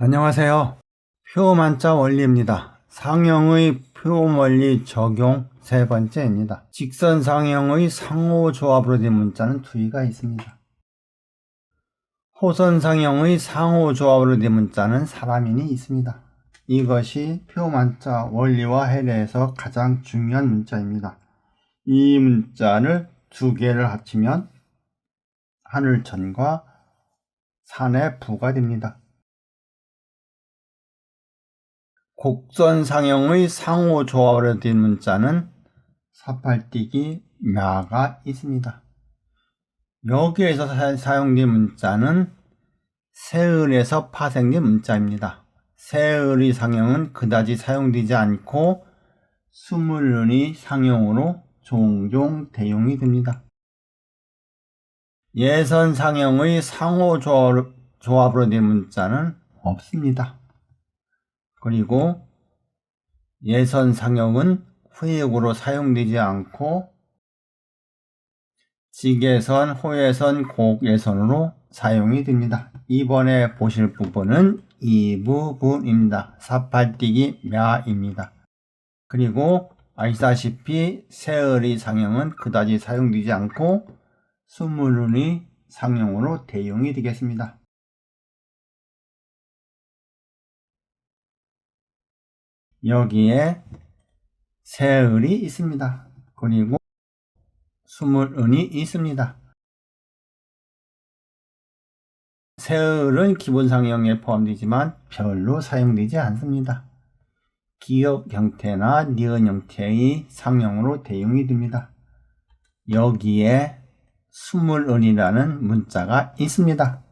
안녕하세요. 표만자 원리입니다. 상형의 표원리 적용 세 번째입니다. 직선 상형의 상호 조합으로 된 문자는 두의가 있습니다. 호선 상형의 상호 조합으로 된 문자는 사람인이 있습니다. 이것이 표만자 원리와 해례에서 가장 중요한 문자입니다. 이 문자를 두 개를 합치면 하늘천과 산의 부가 됩니다. 곡선 상형의 상호 조합으로 된 문자는 사팔뛰기 묘가 있습니다. 여기에서 사- 사용된 문자는 세을에서 파생된 문자입니다. 세을의 상형은 그다지 사용되지 않고 스물은의 상형으로 종종 대용이 됩니다. 예선 상형의 상호 조합- 조합으로 된 문자는 없습니다. 그리고 예선 상형은 후역으로 사용되지 않고 직예선, 호예선, 곡예선으로 사용이 됩니다. 이번에 보실 부분은 이 부분입니다. 사팔뛰기 мя입니다. 그리고 아시다시피 세을의 상형은 그다지 사용되지 않고 스물은의 상형으로 대용이 되겠습니다. 여기에 세을이 있습니다. 그리고 스물은이 있습니다. 세을은 기본 상형에 포함되지만 별로 사용되지 않습니다. 기역 형태나 니은 형태의 상형으로 대용이 됩니다. 여기에 스물은이라는 문자가 있습니다.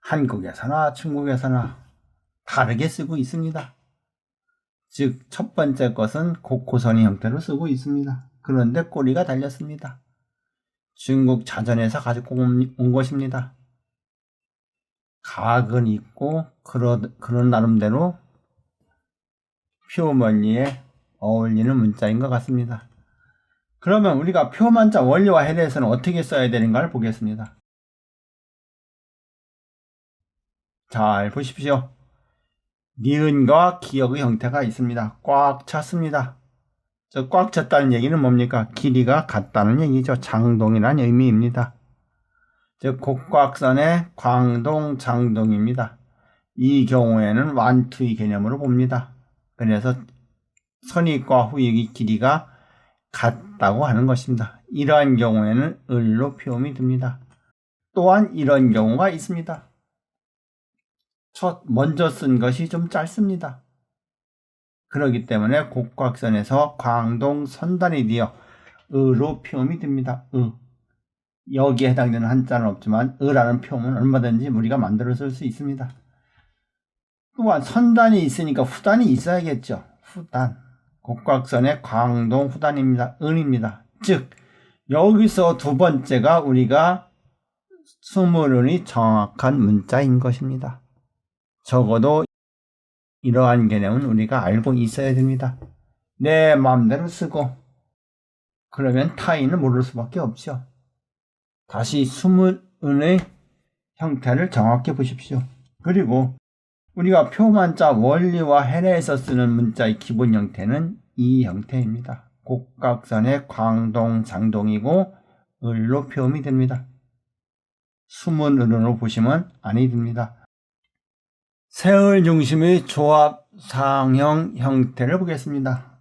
한국에서나 중국에서나 다르게 쓰고 있습니다. 즉, 첫 번째 것은 곡호선의 형태로 쓰고 있습니다. 그런데 꼬리가 달렸습니다. 중국 자전에서 가지고 온, 온 것입니다. 각은 있고, 그런, 그런 나름대로 표먼리에 어울리는 문자인 것 같습니다. 그러면 우리가 표만자 원리와 해례에서는 어떻게 써야 되는가를 보겠습니다. 잘 보십시오. 니은과 기역의 형태가 있습니다. 꽉 찼습니다. 저 꽉 찼다는 얘기는 뭡니까? 길이가 같다는 얘기죠. 장동이라는 의미입니다. 즉 곡곽선의 광동, 장동입니다. 이 경우에는 완투의 개념으로 봅니다. 그래서 선익과 후익의 길이가 같다고 하는 것입니다. 이러한 경우에는 을로 표음이 됩니다. 또한 이런 경우가 있습니다. 첫 먼저 쓴 것이 좀 짧습니다. 그렇기 때문에 곡곽선에서 광동 선단이 되어 으로 표음이 됩니다. 으. 여기에 해당되는 한자는 없지만 으라는 표음은 얼마든지 우리가 만들어 쓸 수 있습니다. 또한 선단이 있으니까 후단이 있어야겠죠. 후단. 곡곽선의 광동 후단입니다. 은입니다. 즉 여기서 두 번째가 우리가 스물은이 정확한 문자인 것입니다. 적어도 이러한 개념은 우리가 알고 있어야 됩니다. 내 마음대로 쓰고 그러면 타인은 모를 수밖에 없죠. 다시 수문의 형태를 정확히 보십시오. 그리고 우리가 표만자 원리와 해례에서 쓰는 문자의 기본 형태는 이 형태입니다. 곡각선의 광동, 장동이고 을로 표음이 됩니다. 수문으로 보시면 아니 됩니다. 세을 중심의 조합 상형 형태를 보겠습니다.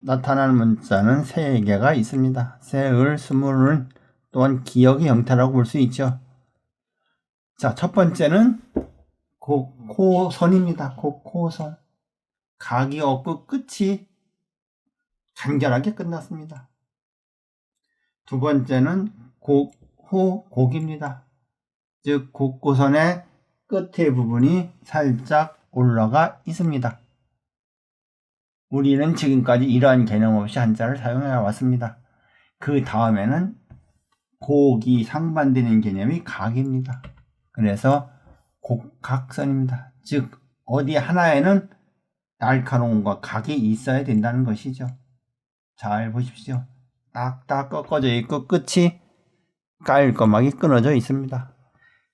나타나는 문자는 세 개가 있습니다. 세을, 스물은 또한 기역의 형태라고 볼 수 있죠. 자, 첫 번째는 곡호선입니다. 곡호선. 각이 없고 끝이 간결하게 끝났습니다. 두 번째는 곡호곡입니다. 즉, 곡고선의 끝의 부분이 살짝 올라가 있습니다. 우리는 지금까지 이러한 개념 없이 한자를 사용해 왔습니다. 그 다음에는 곡이 상반되는 개념이 각입니다. 그래서 곡각선입니다. 즉 어디 하나에는 날카로움과 각이 있어야 된다는 것이죠. 잘 보십시오. 딱딱 꺾어져 있고 끝이 깔끔하게 끊어져 있습니다.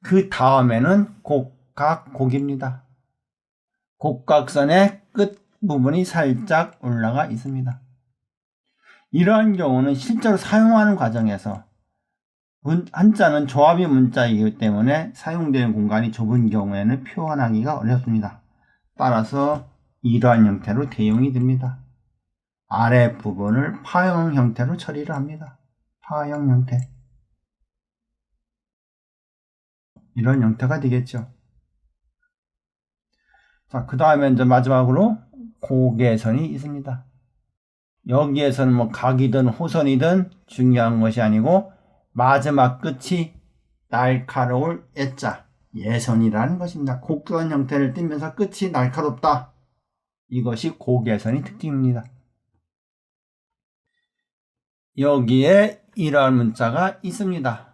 그 다음에는 곡 곡각 곡입니다. 곡각선의 끝 부분이 살짝 올라가 있습니다. 이러한 경우는 실제로 사용하는 과정에서 문- 한자는 조합이 문자이기 때문에 사용되는 공간이 좁은 경우에는 표현하기가 어렵습니다. 따라서 이러한 형태로 대용이 됩니다. 아래 부분을 파형 형태로 처리를 합니다. 파형 형태. 이런 형태가 되겠죠. 자, 그 다음에 이제 마지막으로 고개선이 있습니다. 여기에서는 뭐 각이든 호선이든 중요한 것이 아니고 마지막 끝이 날카로울 애자 예선이라는 것입니다. 곡선 형태를 띠면서 끝이 날카롭다. 이것이 고개선의 특징입니다. 여기에 이러한 문자가 있습니다.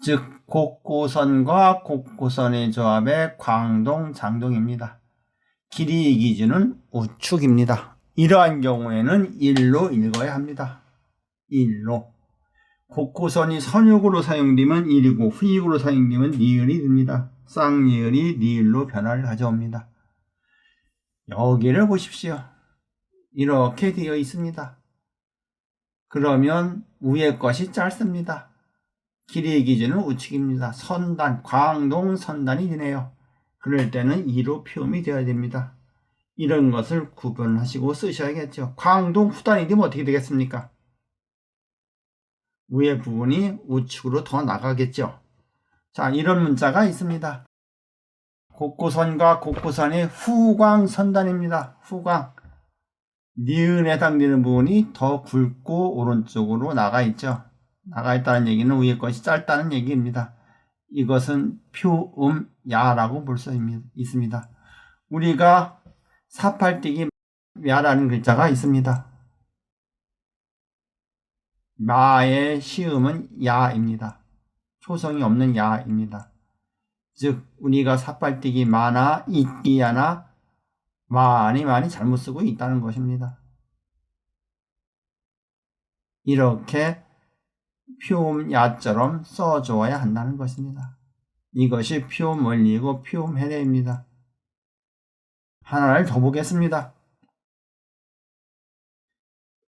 즉 곡고선과 곡고선의 조합의 광동 장동입니다. 길이 기준은 우축입니다. 이러한 경우에는 1로 읽어야 합니다. 1로. 곡고선이 선육으로 사용되면 1이고 후익으로 사용되면 니을이 됩니다. 쌍니을이 니을로 변화를 가져옵니다. 여기를 보십시오. 이렇게 되어 있습니다. 그러면 위에 것이 짧습니다. 길이의 기준은 우측입니다. 선단, 광동 선단이 되네요. 그럴 때는 2로 표음이 되어야 됩니다. 이런 것을 구분하시고 쓰셔야겠죠. 광동 후단이 되면 어떻게 되겠습니까? 위에 부분이 우측으로 더 나가겠죠. 자, 이런 문자가 있습니다. 곡고선과 곡고선의 후광선단입니다. 후광. 니은에 해당되는 부분이 더 굵고 오른쪽으로 나가 있죠. 나가 있다는 얘기는 위에 것이 짧다는 얘기입니다. 이것은 표음 야라고 볼 수 있습니다. 우리가 사팔뛰기 야라는 글자가 있습니다. 마의 시음은 야입니다. 초성이 없는 야입니다. 즉 우리가 사팔뛰기 마나 이끼야나 많이 많이 잘못 쓰고 있다는 것입니다. 이렇게 표음 야처럼 써줘야 한다는 것입니다. 이것이 표음 원리이고 표음 해례입니다. 하나를 더 보겠습니다.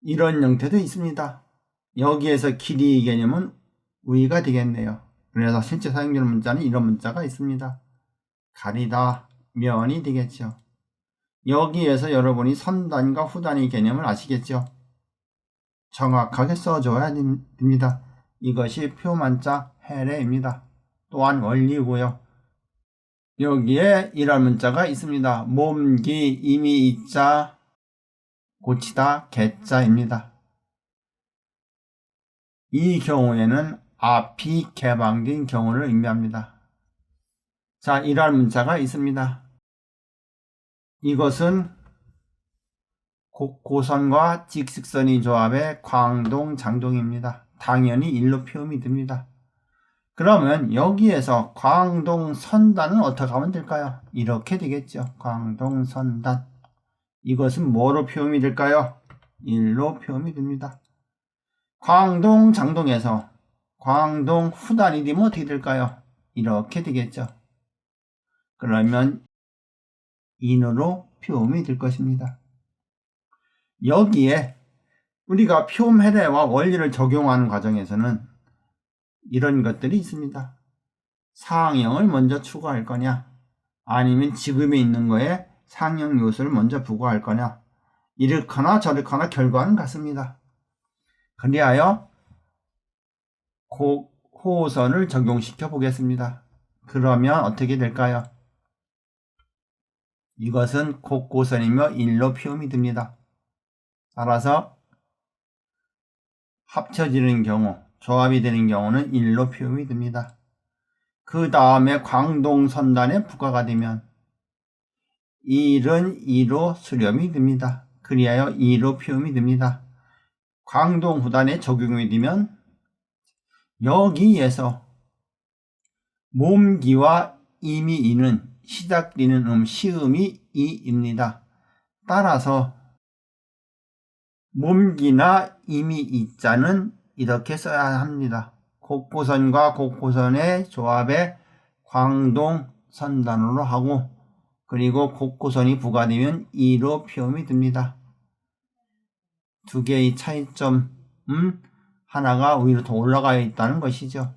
이런 형태도 있습니다. 여기에서 길이 개념은 우위가 되겠네요. 그래서 실제 사용되는 문자는 이런 문자가 있습니다. 가리다, 면이 되겠죠. 여기에서 여러분이 선단과 후단의 개념을 아시겠죠? 정확하게 써줘야 됩니다. 이것이 표만자 해례입니다. 또한 원리고요. 여기에 이런 문자가 있습니다. 몸기 이미 이자 고치다 개자입니다. 이 경우에는 앞이 개방된 경우를 의미합니다. 자, 이러한 문자가 있습니다. 이것은 곡고선과 직식선의 조합의 광동 장동입니다. 당연히 일로 표음이 됩니다. 그러면 여기에서 광동 선단은 어떻게 하면 될까요? 이렇게 되겠죠. 광동 선단. 이것은 뭐로 표음이 될까요? 일로 표음이 됩니다. 광동 장동에서 광동 후단이 되면 어떻게 될까요? 이렇게 되겠죠. 그러면 인으로 표음이 될 것입니다. 여기에 우리가 표음 해례와 원리를 적용하는 과정에서는 이런 것들이 있습니다. 상형을 먼저 추구할 거냐, 아니면 지금에 있는 거에 상형 요소를 먼저 부과할 거냐, 이렇거나 저렇거나 결과는 같습니다. 그리하여 호선을 적용시켜 보겠습니다. 그러면 어떻게 될까요? 이것은 곡고선이며 일로 표음이 됩니다. 따라서 합쳐지는 경우, 조합이 되는 경우는 일로 표음이 됩니다. 그 다음에 광동선단에 부과가 되면 1은 2로 수렴이 됩니다. 그리하여 2로 표음이 됩니다. 광동후단에 적용이 되면 여기에서 몸기와 이미 이는 시작되는 음 시음이 이입니다. 따라서 몸기나 이미 이자는 이렇게 써야 합니다. 곡고선과 곡고선의 조합에 광동 선단으로 하고 그리고 곡고선이 부과되면 이로 표현이 됩니다. 두 개의 차이점은 하나가 위로 더 올라가 있다는 것이죠.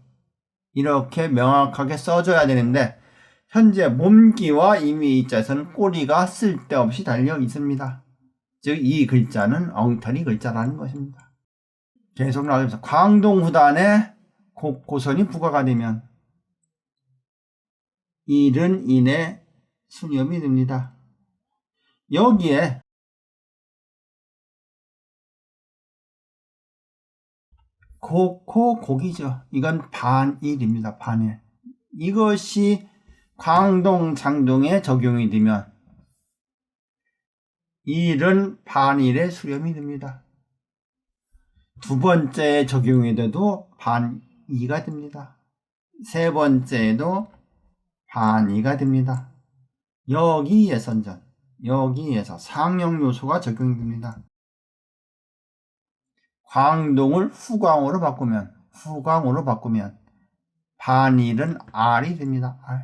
이렇게 명확하게 써줘야 되는데 현재 몸기와 이미자에서는 꼬리가 쓸데없이 달려 있습니다. 즉 이 글자는 엉터리 글자라는 것입니다. 계속 나가면서 광동후단에 곡고선이 부과가 되면 일은 인의 수념이 됩니다. 여기에 고코 곡이죠. 이건 반일입니다. 반일. 이것이 광동 장동에 적용이 되면 일은 반일의 수렴이 됩니다. 두 번째 적용이 돼도 반이가 됩니다. 세 번째에도 반이가 됩니다. 여기에 선전, 여기에서 상형 요소가 적용이 됩니다. 광동을 후광으로 바꾸면 후광으로 바꾸면 반일은 R이 됩니다. R.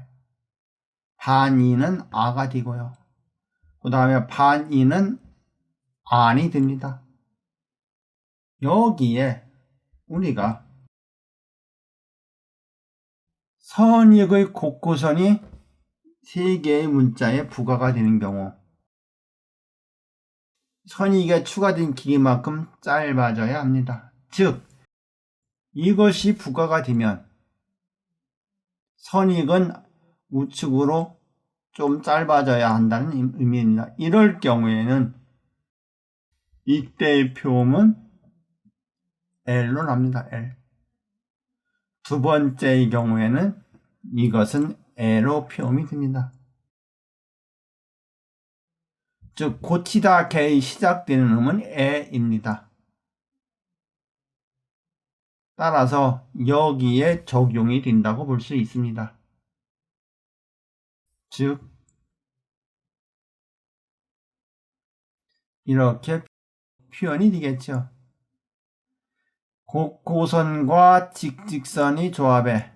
반이는 아가 되고요. 그 다음에 반이는 안이 됩니다. 여기에 우리가 선익의 곡고선이 세 개의 문자에 부과가 되는 경우 선익에 추가된 길이만큼 짧아져야 합니다. 즉 이것이 부과가 되면 선익은 우측으로 좀 짧아져야 한다는 의미입니다. 이럴 경우에는 이때의 표음은 L로 납니다. L. 두 번째의 경우에는 이것은 L로 표음이 됩니다. 즉 고치다 개의 시작되는 음은 에입니다. 따라서 여기에 적용이 된다고 볼 수 있습니다. 즉 이렇게 표현이 되겠죠. 곡고선과 직직선이 조합해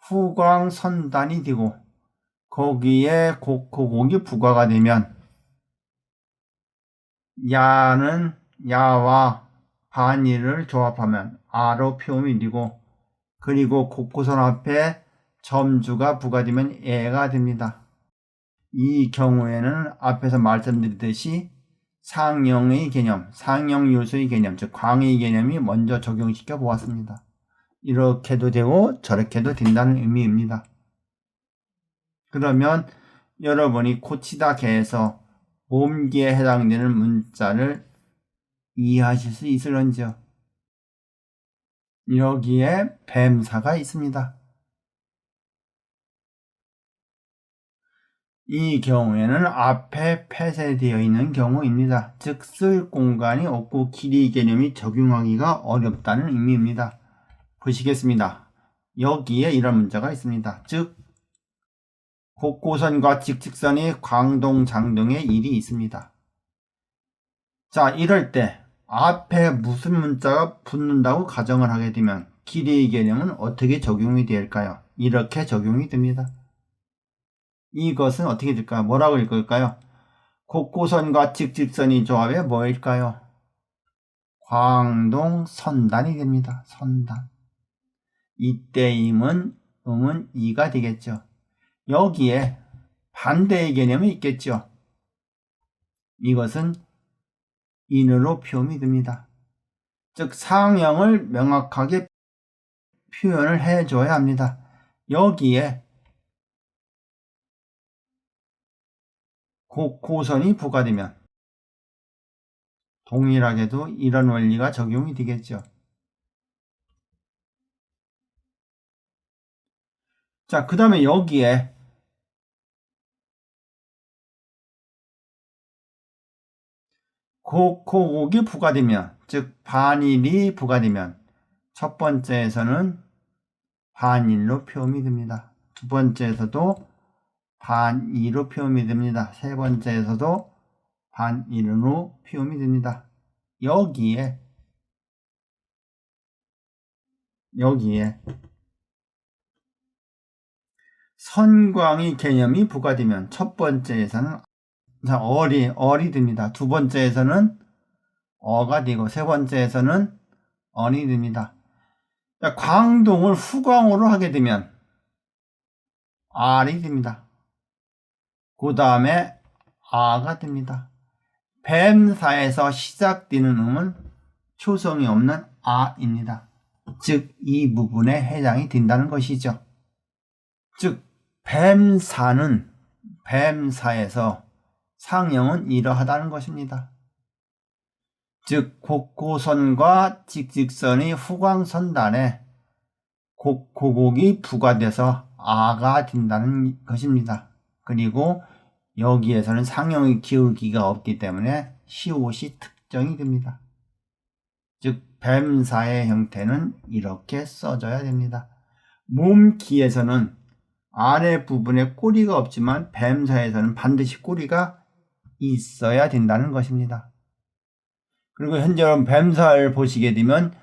후광선단이 되고 거기에 곡고곡이 부과가 되면 야는 야와 반일을 조합하면 아로 표음이 되고 그리고 곡고선 앞에 점주가 부과되면 애가 됩니다. 이 경우에는 앞에서 말씀드렸듯이 상형의 개념, 상형 요소의 개념, 즉 광의 개념이 먼저 적용시켜 보았습니다. 이렇게도 되고 저렇게도 된다는 의미입니다. 그러면 여러분이 고치다 개에서 몸기에 해당되는 문자를 이해하실 수 있을런지요? 여기에 뱀사가 있습니다. 이 경우에는 앞에 폐쇄되어 있는 경우입니다. 즉, 쓸 공간이 없고 길이 개념이 적용하기가 어렵다는 의미입니다. 보시겠습니다. 여기에 이런 문제가 있습니다. 즉, 곡고선과 직직선이 광동, 장동에 일이 있습니다. 자, 이럴 때 앞에 무슨 문자가 붙는다고 가정을 하게 되면 길이 개념은 어떻게 적용이 될까요? 이렇게 적용이 됩니다. 이것은 어떻게 될까요? 뭐라고 읽을까요? 곡고선과 직직선이 조합해 뭐일까요? 광동 선단이 됩니다. 선단. 이때 임은 음은 이가 되겠죠. 여기에 반대의 개념이 있겠죠. 이것은 인으로 표현이 됩니다. 즉 상형을 명확하게 표현을 해줘야 합니다. 여기에 곡고선이 부과되면 동일하게도 이런 원리가 적용이 되겠죠. 자, 그 다음에 여기에 곡고곡이 부과되면, 즉 반일이 부과되면 첫 번째에서는 반일로 표현이 됩니다. 두 번째에서도 반이로 표현이 됩니다. 세 번째에서도 반이로 표현이 됩니다. 여기에 여기에 선광의 개념이 부과되면 첫 번째에서는 자, 어리, 어리 됩니다. 두 번째에서는 어가 되고 세 번째에서는 언이 됩니다. 자, 광동을 후광으로 하게 되면 알이 됩니다. 그 다음에 아가 됩니다. 뱀사에서 시작되는 음은 초성이 없는 아입니다. 즉, 이 부분에 해당이 된다는 것이죠. 즉, 뱀사는 뱀사에서 상형은 이러하다는 것입니다. 즉, 곡고선과 직직선이 후광선단에 곡, 고곡이 부과돼서 아가 된다는 것입니다. 그리고 여기에서는 상형의 기울기가 없기 때문에 시옷이 특정이 됩니다. 즉, 뱀사의 형태는 이렇게 써져야 됩니다. 몸기에서는 아래 부분에 꼬리가 없지만 뱀사에서는 반드시 꼬리가 있어야 된다는 것입니다. 그리고 현재는 뱀사를 보시게 되면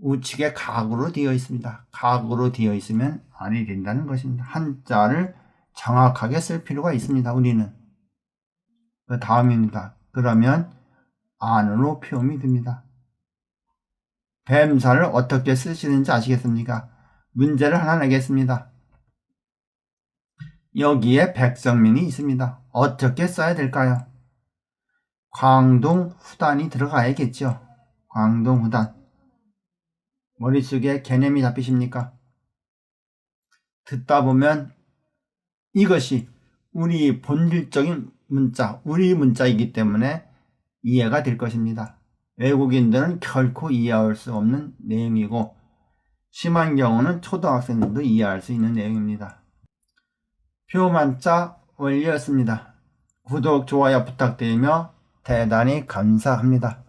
우측에 각으로 되어 있습니다. 각으로 되어 있으면 안이 된다는 것입니다. 한자를 정확하게 쓸 필요가 있습니다. 우리는. 그 다음입니다. 그러면 안으로 표음이 됩니다. 뱀사를 어떻게 쓰시는지 아시겠습니까? 문제를 하나 내겠습니다. 여기에 백성민이 있습니다. 어떻게 써야 될까요? 광동 후단이 들어가야겠죠. 광동 후단. 머릿속에 개념이 잡히십니까? 듣다 보면 이것이 우리 본질적인 문자, 우리 문자이기 때문에 이해가 될 것입니다. 외국인들은 결코 이해할 수 없는 내용이고 심한 경우는 초등학생들도 이해할 수 있는 내용입니다. 표만자 원리였습니다. 구독, 좋아요 부탁드리며 대단히 감사합니다.